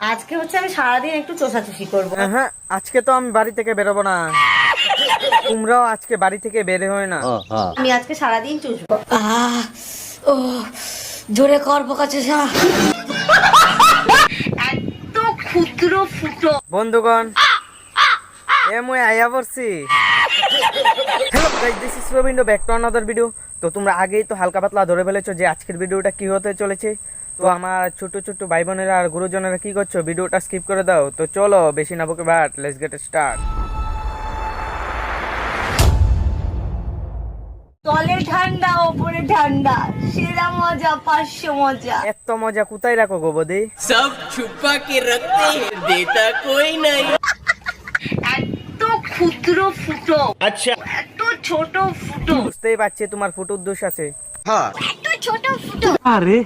আজকে হচ্ছে আমি সারাদিন একটু চোষাচুষি করব। হ্যাঁ আজকে তো আমি বাড়ি থেকে বেরোবো না। তোমরাও আজকে বাড়ি থেকে বের হয় না আমি আজকে সারাদিন চুষবো। ও জোরে কর পোকা চোষা। এত ক্ষুদ্র ফুটো। বন্ধুগণ এ মুই আইয়া পড়ছি। Hello guys this is Rabindra back to another video তো তোমরা আগেই তো হালকা পাতলা ধরে ফেলেছো যে আজকের ভিডিওটা কি হতে চলেছে। তো আমার ছোট ছোট ভাই বোনেরা আর গুরুজনেরা কি করছ? ভিডিওটা স্কিপ করে দাও। তো চলো বেশি না বকে বাট লেটস গেট স্টার্ট তলে ঠান্ডা ঠান্ডা। মজা মজা। এত মজা কোথায় রাখো গো বদি? সব ছুপা রাখতে দেতা কই নাই। এত ক্ষুদ্র ফুটো। আচ্ছা। এত ছোট ফুটো। বুঝতেই পারছি তোমার ফুটো দোষ আছে। হ্যাঁ। এত ছোট ফুটো। আরে।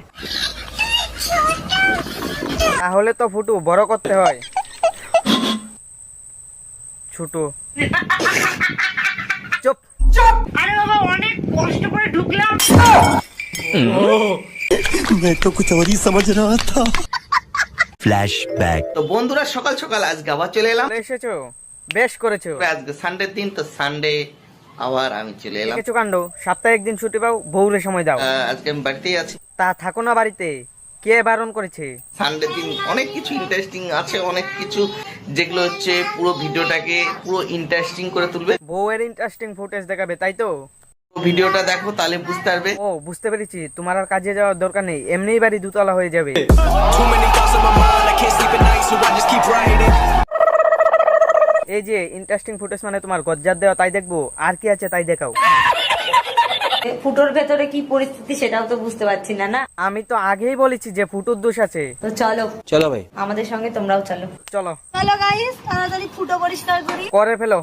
তাহলে তো ফুটু বড় করতে হয় ছোট চুপ আরে বাবা অনেক কষ্ট করে ঢুকলাম मैं तो कुछ और ही समझ रहा था তো বন্ধুরা সকাল সকাল আজকে আবার চলে এলাম চলে এসেছো বেশ করেছো আজকে সানডে দিন তো সানডে আবার আমি চলে এলাম কিছু কাণ্ড সপ্তাহে একদিন ছুটি পাও বউরে সময় দাও আহ, আজকে আমি বাড়িতেই আছি তা থাকো না বাড়িতে কে বারণ করেছে? সানডে দিন অনেক কিছু ইন্টারেস্টিং আছে অনেক কিছু যেগুলো হচ্ছে পুরো ভিডিওটাকে পুরো ইন্টারেস্টিং করে তুলবে। বউয়ের ইন্টারেস্টিং ফুটেজ দেখাবে তাই তো? ভিডিওটা দেখো তাহলে বুঝতে পারবে। ও বুঝতে পেরেছি। তোমার আর কাজে যাওয়ার দরকার নেই এমনিই বাড়ি দুতলা হয়ে যাবে। এই যে ইন্টারেস্টিং ফুটেজ মানে তোমার গজ্জার দেওয়া তাই দেখব? আর কি আছে তাই দেখাও। মানে ফুটোর ভেতরে কি পরিস্থিতি সেটাও তো বুঝতে পারছি না না? আমি তো আগেই বলেছি যে ফুটোর দোষ আছে। তো চলো। চলো ভাই। আমাদের সঙ্গে তোমরাও চলো। চলো। চলো গাইস তাড়াতাড়ি ফুটো পরিষ্কার করি। করে ফেলো।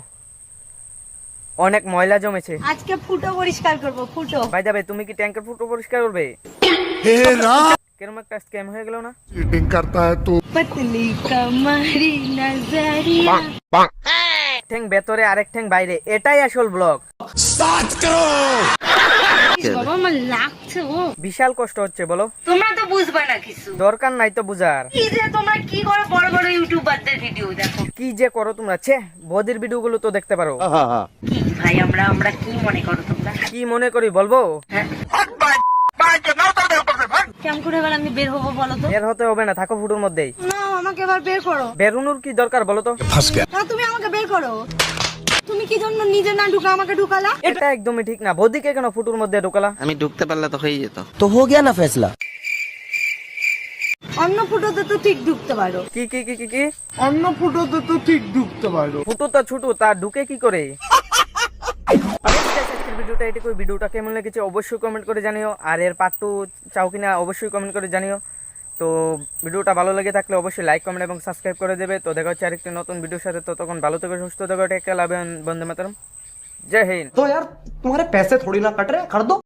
অনেক ময়লা জমেছে। আজকে ফুটো পরিষ্কার করব ফুটো। ভাই দাবে তুমি কি ট্যাঙ্কের ফুটো পরিষ্কার করবে? হে রাম! কেরম একটা স্ক্যাম হয়ে গেল না? চিটিং করতা হ্যায় তো। পতলি কামারি নজরিয়া। ঠ্যাং ভেতরে আরেক ঠ্যাং বাইরে। এটাই আসল ব্লগ সাথ করো! বাবা আমার লাগছে ও বিশাল কষ্ট হচ্ছে বলো। তোমরা তো বুঝবে না কিছু। দরকার নাই তো বুঝার। কি যে তোমরা কি করে বড় বড় ইউটিউবারদের ভিডিও দেখো। কি যে করো তোমরা ছে বদির ভিডিওগুলো তো দেখতে পারো। কি ভাই আমরা আমরা কি মনে করো তোমরা? কি মনে করি বলব? কেমন করে এবার আমি বের হব বলো তো? এর হতে হবে না থাকো ফুটোর মধ্যেই। না আমাকে এবার বের করো। বেরুনুর কি দরকার বলো তো? তুমি আমাকে বের করো? তুমি কি জন্য নিজে না ঢুকা আমাকে ঢুকালা? এটা একদমই ঠিক না। বৌদিকে কেন ফুটুর মধ্যে ঢুকালা? আমি ঢুকতে পারলে তো হয়ে যেত। তো হো গিয়া না ফেসলা? অন্য ফুটোতে তো ঠিক ঢুকতে পারো। কি কি কি কি কি? অন্য ফুটোতে তো ঠিক ঢুকতে পারো। ফুটো তো ছোট তা ঢুকে কি করে? ভিডিওটা কেমন লেগেছে অবশ্যই কমেন্ট করে জানিও। আর এর পার্ট টু চাও কিনা অবশ্যই কমেন্ট করে জানিও। তো ভিডিওটা ভালো লেগে থাকলে অবশ্যই লাইক কমেন্ট এবং সাবস্ক্রাইব করে দেবে তো দেখা হচ্ছে আরেকটি নতুন ভিডিওর সাথে ততক্ষণ ভালো থেকে সুস্থ থেকে টেক লাভ বন্দে মাতরম জয় হিন্দ तो यार तुम्हारे पैसे थोड़ी ना कट रहे कर दो